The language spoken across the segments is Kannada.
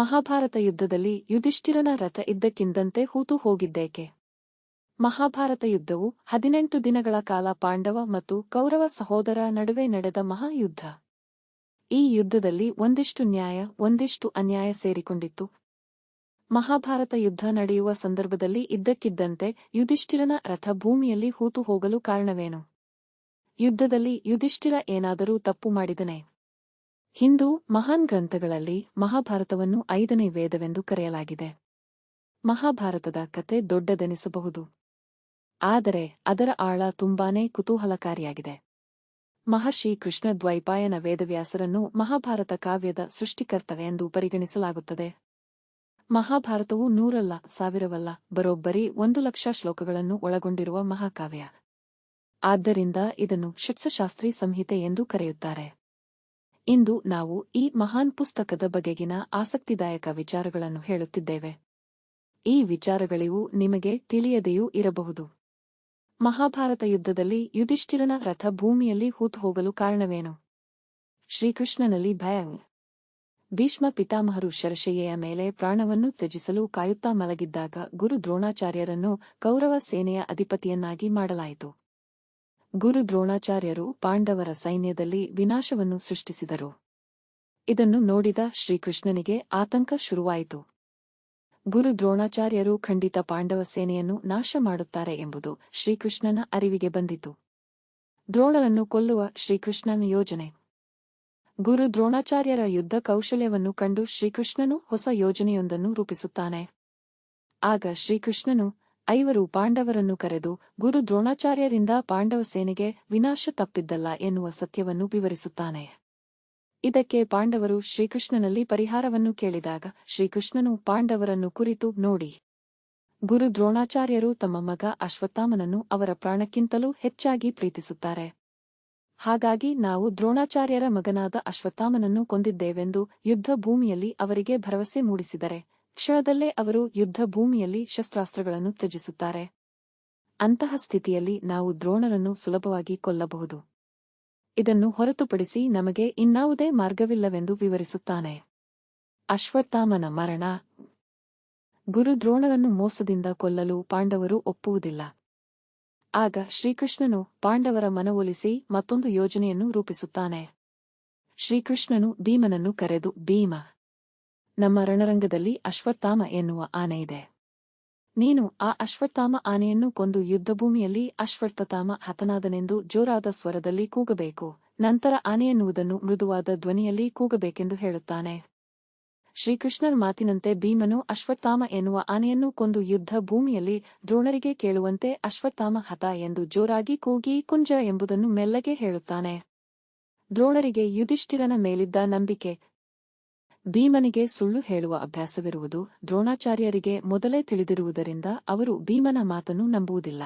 ಮಹಾಭಾರತ ಯುದ್ಧದಲ್ಲಿ ಯುಧಿಷ್ಠಿರನ ರಥ ಇದ್ದಕ್ಕಿದ್ದಂತೆ ಹೂತು ಹೋಗಿದ್ದೇಕೆ? ಮಹಾಭಾರತ ಯುದ್ಧವು ಹದಿನೆಂಟು ದಿನಗಳ ಕಾಲ ಪಾಂಡವ ಮತ್ತು ಕೌರವ ಸಹೋದರ ನಡುವೆ ನಡೆದ ಮಹಾಯುದ್ಧ. ಈ ಯುದ್ಧದಲ್ಲಿ ಒಂದಿಷ್ಟು ನ್ಯಾಯ, ಒಂದಿಷ್ಟು ಅನ್ಯಾಯ ಸೇರಿಕೊಂಡಿತ್ತು. ಮಹಾಭಾರತ ಯುದ್ಧ ನಡೆಯುವ ಸಂದರ್ಭದಲ್ಲಿ ಇದ್ದಕ್ಕಿದ್ದಂತೆ ಯುಧಿಷ್ಠಿರನ ರಥ ಭೂಮಿಯಲ್ಲಿ ಹೂತು ಹೋಗಲು ಕಾರಣವೇನು? ಯುದ್ಧದಲ್ಲಿ ಯುಧಿಷ್ಠಿರ ಏನಾದರೂ ತಪ್ಪು ಮಾಡಿದನೆ. ಹಿಂದೂ ಮಹಾನ್ ಗ್ರಂಥಗಳಲ್ಲಿ ಮಹಾಭಾರತವನ್ನು ಐದನೇ ವೇದವೆಂದು ಕರೆಯಲಾಗಿದೆ. ಮಹಾಭಾರತದ ಕತೆ ದೊಡ್ಡದೆನಿಸಬಹುದು. ಆದರೆ ಅದರ ಆಳ ತುಂಬಾನೇ ಕುತೂಹಲಕಾರಿಯಾಗಿದೆ. ಮಹರ್ಷಿ ಕೃಷ್ಣ ದ್ವೈಪಾಯನ ವೇದವ್ಯಾಸರನ್ನು ಮಹಾಭಾರತ ಕಾವ್ಯದ ಸೃಷ್ಟಿಕರ್ತ ಎಂದು ಪರಿಗಣಿಸಲಾಗುತ್ತದೆ. ಮಹಾಭಾರತವು ನೂರಲ್ಲ, ಸಾವಿರವಲ್ಲ, ಬರೋಬ್ಬರಿ ಒಂದು ಲಕ್ಷ ಶ್ಲೋಕಗಳನ್ನು ಒಳಗೊಂಡಿರುವ ಮಹಾಕಾವ್ಯ. ಆದ್ದರಿಂದ ಇದನ್ನು ಷಟ್ಸಶಾಸ್ತ್ರಿ ಸಂಹಿತೆ ಎಂದು ಕರೆಯುತ್ತಾರೆ. ಇಂದು ನಾವು ಈ ಮಹಾನ್ ಪುಸ್ತಕದ ಬಗೆಗಿನ ಆಸಕ್ತಿದಾಯಕ ವಿಚಾರಗಳನ್ನು ಹೇಳುತ್ತಿದ್ದೇವೆ. ಈ ವಿಚಾರಗಳಿವು ನಿಮಗೆ ತಿಳಿಯದೆಯೂ ಇರಬಹುದು. ಮಹಾಭಾರತ ಯುದ್ಧದಲ್ಲಿ ಯುಧಿಷ್ಠಿರನ ರಥ ಭೂಮಿಯಲ್ಲಿ ಹೂತು ಹೋಗಲು ಕಾರಣವೇನು? ಶ್ರೀಕೃಷ್ಣನಲ್ಲಿ ಭಯ. ಭೀಷ್ಮ ಪಿತಾಮಹರು ಶರಶಯ್ಯೆಯ ಮೇಲೆ ಪ್ರಾಣವನ್ನು ತ್ಯಜಿಸಲು ಕಾಯುತ್ತಾ ಮಲಗಿದ್ದಾಗ ಗುರು ದ್ರೋಣಾಚಾರ್ಯರನ್ನು ಕೌರವ ಸೇನೆಯ ಅಧಿಪತಿಯನ್ನಾಗಿ ಮಾಡಲಾಯಿತು. ಗುರು ದ್ರೋಣಾಚಾರ್ಯರು ಪಾಂಡವರ ಸೈನ್ಯದಲ್ಲಿ ವಿನಾಶವನ್ನು ಸೃಷ್ಟಿಸಿದರು. ಇದನ್ನು ನೋಡಿದ ಶ್ರೀಕೃಷ್ಣನಿಗೆ ಆತಂಕ ಶುರುವಾಯಿತು. ಗುರು ದ್ರೋಣಾಚಾರ್ಯರು ಖಂಡಿತ ಪಾಂಡವ ಸೇನೆಯನ್ನು ನಾಶ ಮಾಡುತ್ತಾರೆ ಎಂಬುದು ಶ್ರೀಕೃಷ್ಣನ ಅರಿವಿಗೆ ಬಂದಿತು. ದ್ರೋಣರನ್ನು ಕೊಲ್ಲುವ ಶ್ರೀಕೃಷ್ಣನ ಯೋಜನೆ. ಗುರು ದ್ರೋಣಾಚಾರ್ಯರ ಯುದ್ಧ ಕೌಶಲ್ಯವನ್ನು ಕಂಡು ಶ್ರೀಕೃಷ್ಣನು ಹೊಸ ಯೋಜನೆಯೊಂದನ್ನು ರೂಪಿಸುತ್ತಾನೆ. ಆಗ ಶ್ರೀಕೃಷ್ಣನು ಐವರು ಪಾಂಡವರನ್ನು ಕರೆದು ಗುರು ದ್ರೋಣಾಚಾರ್ಯರಿಂದ ಪಾಂಡವ ಸೇನೆಗೆ ವಿನಾಶ ತಪ್ಪಿದ್ದಲ್ಲ ಎನ್ನುವ ಸತ್ಯವನ್ನು ವಿವರಿಸುತ್ತಾನೆ. ಇದಕ್ಕೆ ಪಾಂಡವರು ಶ್ರೀಕೃಷ್ಣನಲ್ಲಿ ಪರಿಹಾರವನ್ನು ಕೇಳಿದಾಗ ಶ್ರೀಕೃಷ್ಣನು ಪಾಂಡವರನ್ನು ಕುರಿತು ನೋಡಿ. ಗುರು ದ್ರೋಣಾಚಾರ್ಯರು ತಮ್ಮ ಮಗ ಅಶ್ವತ್ಥಾಮನನ್ನು ಅವರ ಪ್ರಾಣಕ್ಕಿಂತಲೂ ಹೆಚ್ಚಾಗಿ ಪ್ರೀತಿಸುತ್ತಾರೆ. ಹಾಗಾಗಿ ನಾವು ದ್ರೋಣಾಚಾರ್ಯರ ಮಗನಾದ ಅಶ್ವತ್ಥಾಮನನ್ನು ಕೊಂದಿದ್ದೇವೆಂದು ಯುದ್ಧ ಭೂಮಿಯಲ್ಲಿ ಅವರಿಗೆ ಭರವಸೆ ಮೂಡಿಸಿದರೆ ಕ್ಷಣದಲ್ಲೇ ಅವರು ಯುದ್ಧ ಭೂಮಿಯಲ್ಲಿ ಶಸ್ತ್ರಾಸ್ತ್ರಗಳನ್ನು ತ್ಯಜಿಸುತ್ತಾರೆ. ಅಂತಹ ಸ್ಥಿತಿಯಲ್ಲಿ ನಾವು ದ್ರೋಣರನ್ನು ಸುಲಭವಾಗಿ ಕೊಲ್ಲಬಹುದು. ಇದನ್ನು ಹೊರತುಪಡಿಸಿ ನಮಗೆ ಇನ್ನಾವುದೇ ಮಾರ್ಗವಿಲ್ಲವೆಂದು ವಿವರಿಸುತ್ತಾನೆ. ಅಶ್ವತ್ಥಾಮನ ಮರಣ. ಗುರು ದ್ರೋಣರನ್ನು ಮೋಸದಿಂದ ಕೊಲ್ಲಲು ಪಾಂಡವರು ಒಪ್ಪುವುದಿಲ್ಲ. ಆಗ ಶ್ರೀಕೃಷ್ಣನು ಪಾಂಡವರ ಮನವೊಲಿಸಿ ಮತ್ತೊಂದು ಯೋಜನೆಯನ್ನು ರೂಪಿಸುತ್ತಾನೆ. ಶ್ರೀಕೃಷ್ಣನು ಭೀಮನನ್ನು ಕರೆದು, ಭೀಮ ನಮ್ಮ ರಣರಂಗದಲ್ಲಿ ಅಶ್ವತ್ಥಾಮ ಎನ್ನುವ ಇದೆ. ನೀನು ಆ ಅಶ್ವತ್ಥಾಮ ಆನೆಯನ್ನು ಕೊಂದು ಯುದ್ಧಭೂಮಿಯಲ್ಲಿ ಅಶ್ವತ್ಥತಾಮ ಹತನಾದನೆಂದು ಜೋರಾದ ಸ್ವರದಲ್ಲಿ ಕೂಗಬೇಕು. ನಂತರ ಆನೆಯನ್ನುವುದನ್ನು ಮೃದುವಾದ ಧ್ವನಿಯಲ್ಲಿ ಕೂಗಬೇಕೆಂದು ಹೇಳುತ್ತಾನೆ. ಶ್ರೀಕೃಷ್ಣರ ಮಾತಿನಂತೆ ಭೀಮನು ಅಶ್ವತ್ಥಾಮ ಎನ್ನುವ ಆನೆಯನ್ನು ಕೊಂದು ಯುದ್ಧ ಭೂಮಿಯಲ್ಲಿ ದ್ರೋಣರಿಗೆ ಕೇಳುವಂತೆ ಅಶ್ವತ್ಥಾಮ ಹತ ಎಂದು ಜೋರಾಗಿ ಕೂಗಿ ಕುಂಜ ಎಂಬುದನ್ನು ಮೆಲ್ಲಗೆ ಹೇಳುತ್ತಾನೆ. ದ್ರೋಣರಿಗೆ ಯುಧಿಷ್ಠಿರನ ಮೇಲಿದ್ದ ನಂಬಿಕೆ ಭೀಮನಿಗೆ ಸುಳ್ಳು ಹೇಳುವ ಅಭ್ಯಾಸವಿರುವುದು ದ್ರೋಣಾಚಾರ್ಯರಿಗೆ ಮೊದಲೇ ತಿಳಿದಿರುವುದರಿಂದ ಅವರು ಭೀಮನ ಮಾತನ್ನು ನಂಬುವುದಿಲ್ಲ.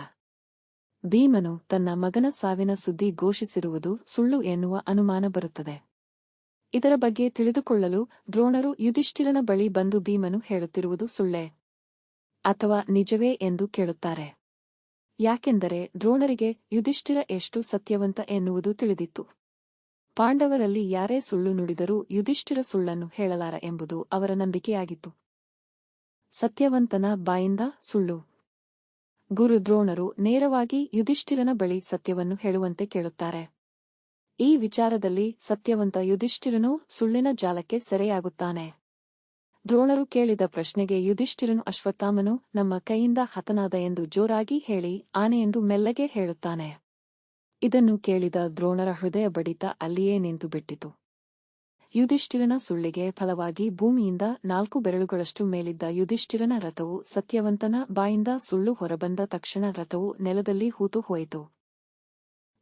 ಭೀಮನು ತನ್ನ ಮಗನ ಸಾವಿನ ಸುದ್ದಿ ಘೋಷಿಸಿರುವುದು ಸುಳ್ಳು ಎನ್ನುವ ಅನುಮಾನ ಬರುತ್ತದೆ. ಇದರ ಬಗ್ಗೆ ತಿಳಿದುಕೊಳ್ಳಲು ದ್ರೋಣರು ಯುಧಿಷ್ಠಿರನ ಬಳಿ ಬಂದು ಭೀಮನು ಹೇಳುತ್ತಿರುವುದು ಸುಳ್ಳೇ? ಅಥವಾ ನಿಜವೇ ಎಂದು ಕೇಳುತ್ತಾರೆ? ಯಾಕೆಂದರೆ ದ್ರೋಣರಿಗೆ ಯುಧಿಷ್ಠಿರ ಎಷ್ಟು ಸತ್ಯವಂತ ಎನ್ನುವುದು ತಿಳಿದಿತ್ತು. ಪಾಂಡವರಲ್ಲಿ ಯಾರೇ ಸುಳ್ಳು ನುಡಿದರೂ ಯುಧಿಷ್ಠಿರ ಸುಳ್ಳನ್ನು ಹೇಳಲಾರ ಎಂಬುದು ಅವರ ನಂಬಿಕೆಯಾಗಿತ್ತು. ಸತ್ಯವಂತನ ಬಾಯಿಂದ ಸುಳ್ಳು. ಗುರು ದ್ರೋಣರು ನೇರವಾಗಿ ಯುಧಿಷ್ಠಿರನ ಬಳಿ ಸತ್ಯವನ್ನು ಹೇಳುವಂತೆ ಕೇಳುತ್ತಾರೆ. ಈ ವಿಚಾರದಲ್ಲಿ ಸತ್ಯವಂತ ಯುಧಿಷ್ಠಿರನು ಸುಳ್ಳಿನ ಜಾಲಕ್ಕೆ ಸೆರೆಯಾಗುತ್ತಾನೆ. ದ್ರೋಣರು ಕೇಳಿದ ಪ್ರಶ್ನೆಗೆ ಯುಧಿಷ್ಠಿರನು ಅಶ್ವತ್ಥಾಮನು ನಮ್ಮ ಕೈಯಿಂದ ಹತನಾದ ಎಂದು ಜೋರಾಗಿ ಹೇಳಿ ಆನೆಯೆಂದು ಮೆಲ್ಲಗೆ ಹೇಳುತ್ತಾನೆ. ಇದನ್ನು ಕೇಳಿದ ದ್ರೋಣರ ಹೃದಯ ಬಡಿತ ಅಲ್ಲಿಯೇ ನಿಂತು ಬಿಟ್ಟಿತು. ಯುಧಿಷ್ಠಿರನ ಸುಳ್ಳಿಗೆ ಫಲವಾಗಿ ಭೂಮಿಯಿಂದ ನಾಲ್ಕು ಬೆರಳುಗಳಷ್ಟು ಮೇಲಿದ್ದ ಯುಧಿಷ್ಠಿರನ ರಥವು ಸತ್ಯವಂತನ ಬಾಯಿಂದ ಸುಳ್ಳು ಹೊರಬಂದ ತಕ್ಷಣ ರಥವು ನೆಲದಲ್ಲಿ ಹೂತು ಹೋಯಿತು.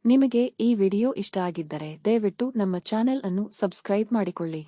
ನಿಮಗೆ ಈ ವಿಡಿಯೋ ಇಷ್ಟ ಆಗಿದ್ದರೆ ದಯವಿಟ್ಟು ನಮ್ಮ ಚಾನೆಲ್ ಅನ್ನು ಸಬ್ಸ್ಕ್ರೈಬ್ ಮಾಡಿಕೊಳ್ಳಿ.